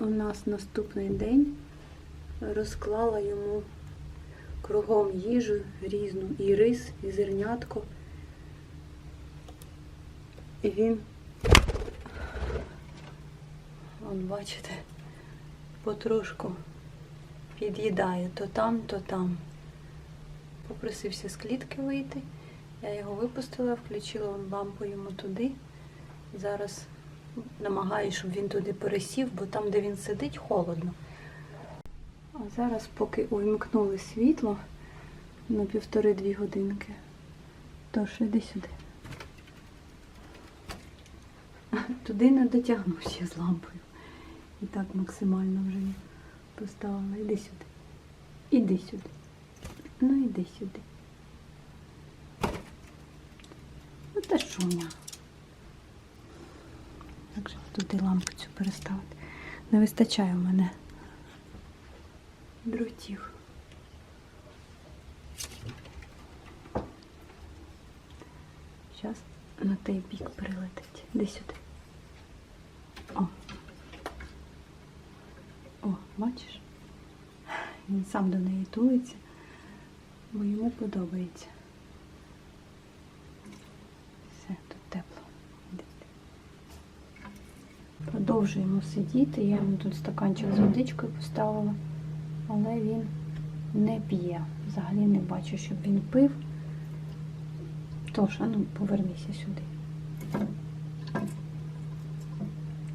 у нас наступний день розклала йому кругом їжу різну, і рис, і зернятко. І він, он, бачите, потрошку під'їдає то там, то там. Попросився з клітки вийти. Я його випустила, включила лампу йому туди. Зараз намагаюся, щоб він туди пересів, бо там, де він сидить, холодно. А зараз, поки увімкнули світло на півтори-дві годинки, тож іди сюди. Туди не дотягнуся з лампою. І так максимально вже поставила. Іди сюди. Іди сюди. Ну іди сюди. Ну та шуня. Так же туди лампу цю переставити. Не вистачає в мене дротів. Зараз на той бік прилетить. Де сюди. О. О, бачиш? Він сам до неї тулиться, бо йому подобається. Все, тут тепло. Іди сюди. Продовжуємо сидіти. Я йому тут стаканчик з водичкою поставила, але він не п'є. Взагалі не бачу, щоб він пив. Тож, а ну повернися сюди.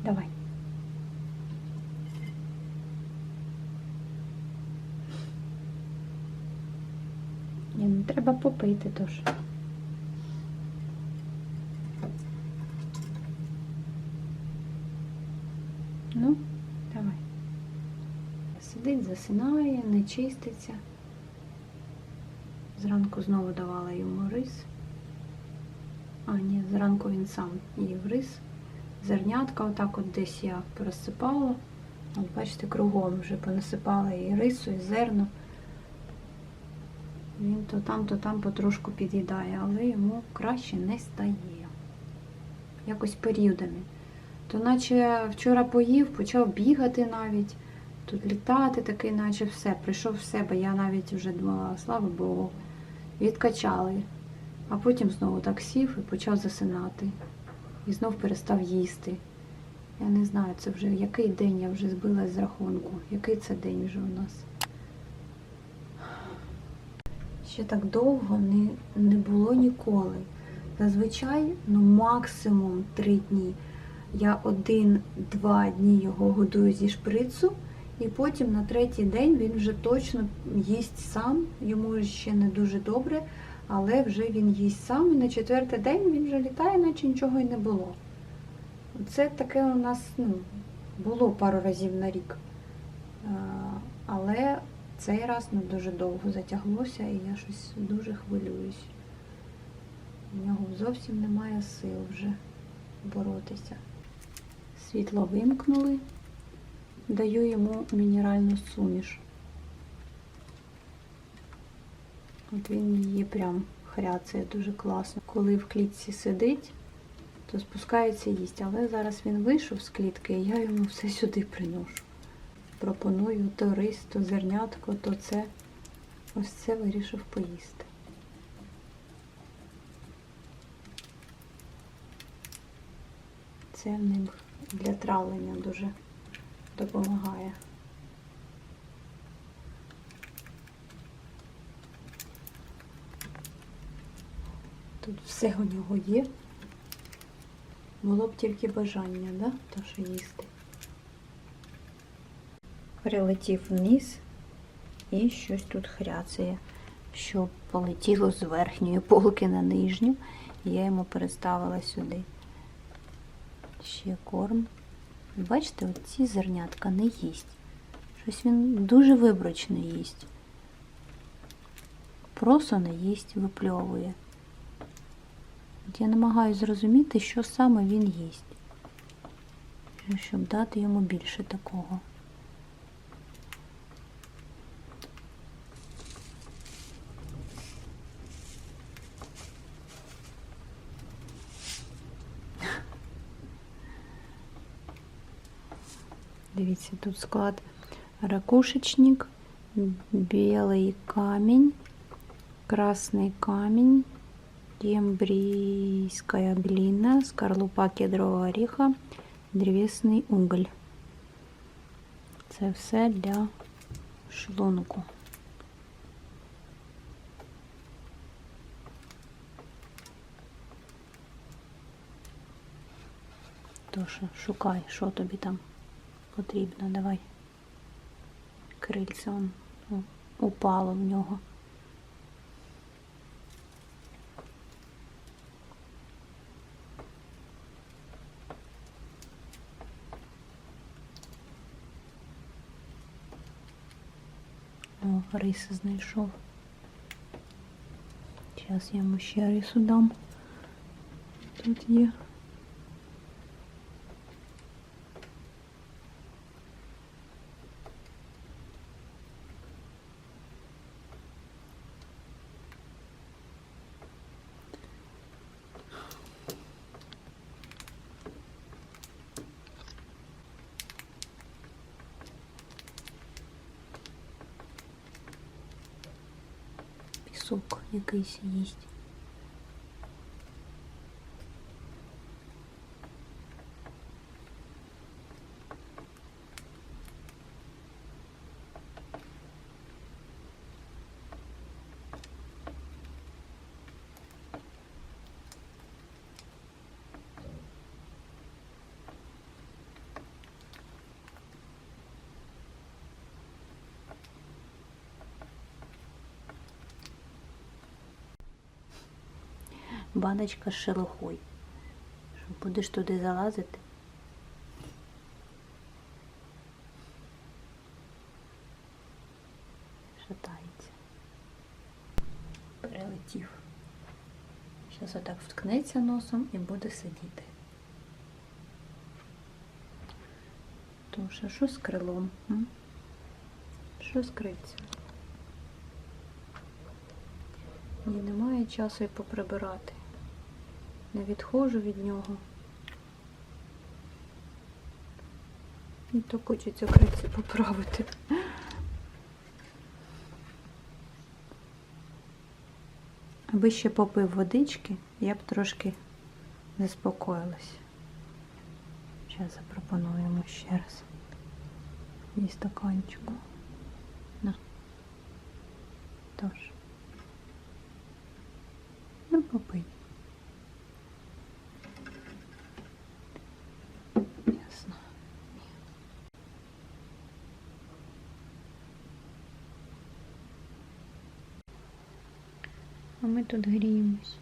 Давай. Ні, ну треба попити тож. Ну, давай. Сидить, засинає, не чиститься. Зранку знову давала йому рис. А, ні, зранку він сам їв рис. Зернятка, отак от десь я розсипала. От бачите, кругом вже понасипала і рису, і зерно. Він то там, то там потрошку під'їдає, але йому краще не стає. Якось періодами. То наче вчора поїв, почав бігати навіть, тут літати такий, наче все, прийшов в себе. Я навіть вже думала, слава Богу, відкачали. А потім знову так сів і почав засинати. І знов перестав їсти. Я не знаю, це вже який день я вже збилась з рахунку. Який це день вже у нас? Ще так довго не, не було ніколи. Зазвичай, ну максимум три дні. Я один-два дні його годую зі шприцу, і потім на третій день він вже точно їсть сам. Йому ще не дуже добре, але вже він їсть сам. І на четвертий день він вже літає, наче нічого й не було. Це таке у нас ну, було пару разів на рік. Але цей раз ну, дуже довго затяглося і я щось дуже хвилююсь. У нього зовсім немає сил вже боротися. Світло вимкнули, даю йому мінеральну суміш. От він її прям хряцає дуже класно. Коли в клітці сидить, то спускається їсть. Але зараз він вийшов з клітки, і я йому все сюди приношу. Пропоную то рис, то зернятко, то це. Ось це вирішив поїсти. Це в ним для травлення дуже допомагає. Тут все у нього є. Було б тільки бажання, да? То що їсти. Прилетів вниз і щось тут хряцає, що полетіло з верхньої полки на нижню. І я йому переставила сюди ще корм. Бачите, оці зернятка не їсть. Щось він дуже виборочно їсть. Просто не їсть, випльовує. От я намагаюся зрозуміти, що саме він їсть, щоб дати йому більше такого. Дивіться, тут склад ракушечник, белый камень, красный камень, тембрийская глина, скорлупа кедрового ореха, древесний уголь. Це все для шлунку. Тож шукай, що тобі там потрібно. Давай. Крильце он упало в нього. О, рис знайшов. Зараз я йому ще рису дам. Тут є. Пісок якийсь їсть. Баночка з шелухою. Що будеш туди залазити? Шатається. Прилетів. Зараз отак вткнеться носом і буде сидіти. Тому що що з крилом? Що крильцем? Ні, немає часу і поприбирати. Не відходжу від нього. І то хочеться криці поправити. Аби ще попив водички, я б трошки заспокоїлась. Зараз запропоную йому ще раз. І стаканчику. На. Тож. А ми тут гріємось.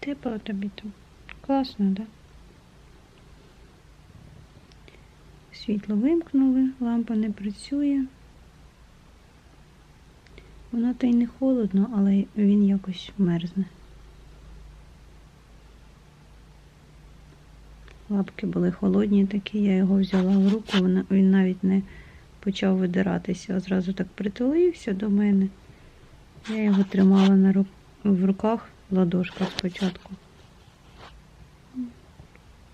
Тепло тобі там. Класно, да? Світло вимкнули, лампа не працює. Воно та й не холодно, але він якось мерзне. Лапки були холодні такі, я його взяла в руку, він навіть не почав видиратися, а зразу так притулився до мене. Я його тримала на ру- в руках ладошка спочатку.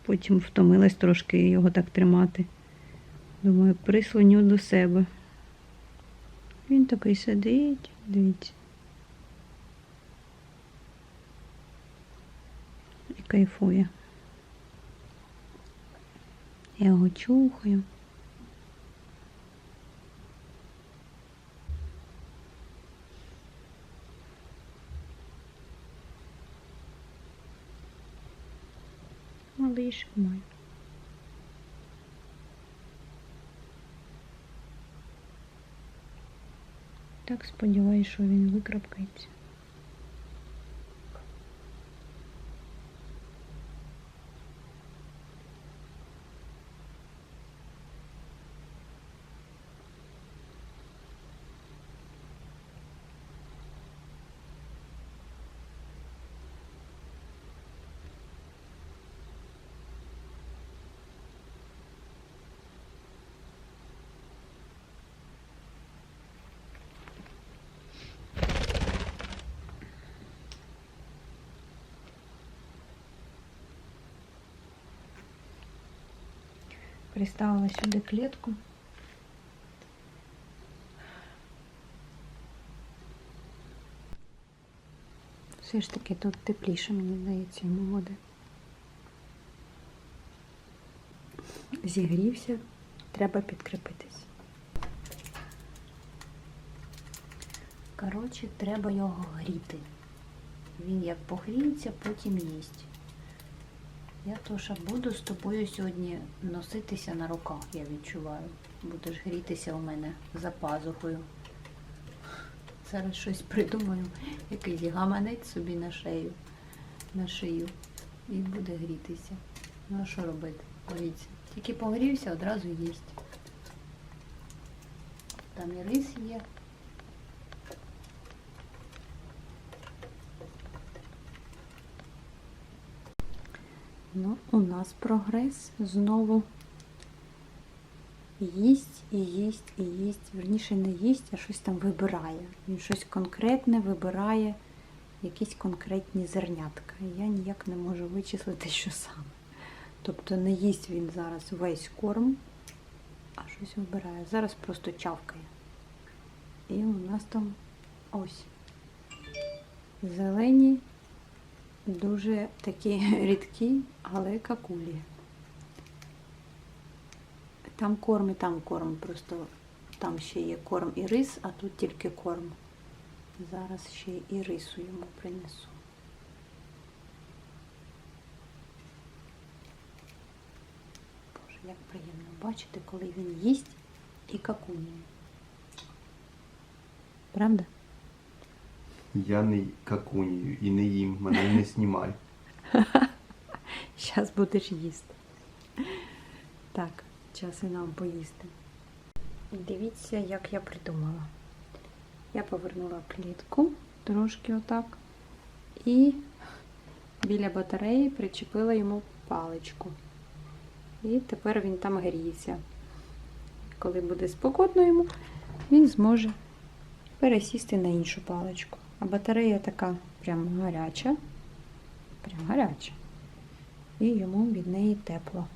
Потім втомилась трошки його так тримати. Думаю, прислоню до себе. Він такий сидить, дивіться. І кайфує. Я його чухаю. Малишик мой. Так сподіваюся, що він викрапкається. Приставила сюди клітку. Все ж таки тут тепліше, мені здається, йому буде. Зігрівся, треба підкріпитись. Коротше, треба його гріти. Він як погріється, потім їсть. Я Тоша буду з тобою сьогодні носитися на руках, я відчуваю. Будеш грітися у мене за пазухою. Зараз щось придумаю, якийсь гаманець собі на шею, на шию. І буде грітися. Ну а що робити? Дивіться. Тільки погрівся, одразу їсть. Там і рис є. Ну, у нас прогрес знову їсть і їсть і їсть. Верніше не їсть, а щось там вибирає. Він щось конкретне вибирає, якісь конкретні зернятка. Я ніяк не можу вичислити, що саме. Тобто не їсть він зараз весь корм, а щось вибирає. Зараз просто чавкає. І у нас там ось зелені дуже такі рідкі, але какулі. Там корм і там корм, просто там ще є корм і рис, а тут тільки корм. Зараз ще і рису йому принесу. Боже, як приємно бачити, коли він їсть і какуніє. Правда? Я не какунію і не їм, мене не знімай. Зараз будеш їсти. Так, час і нам поїсти. Дивіться, як я придумала. Я повернула клітку трошки отак. І біля батареї причепила йому паличку. І тепер він там гріється. Коли буде спокійно йому, він зможе пересісти на іншу паличку. А батарея така прям гаряча. Прям гаряча. І йому від неї тепло.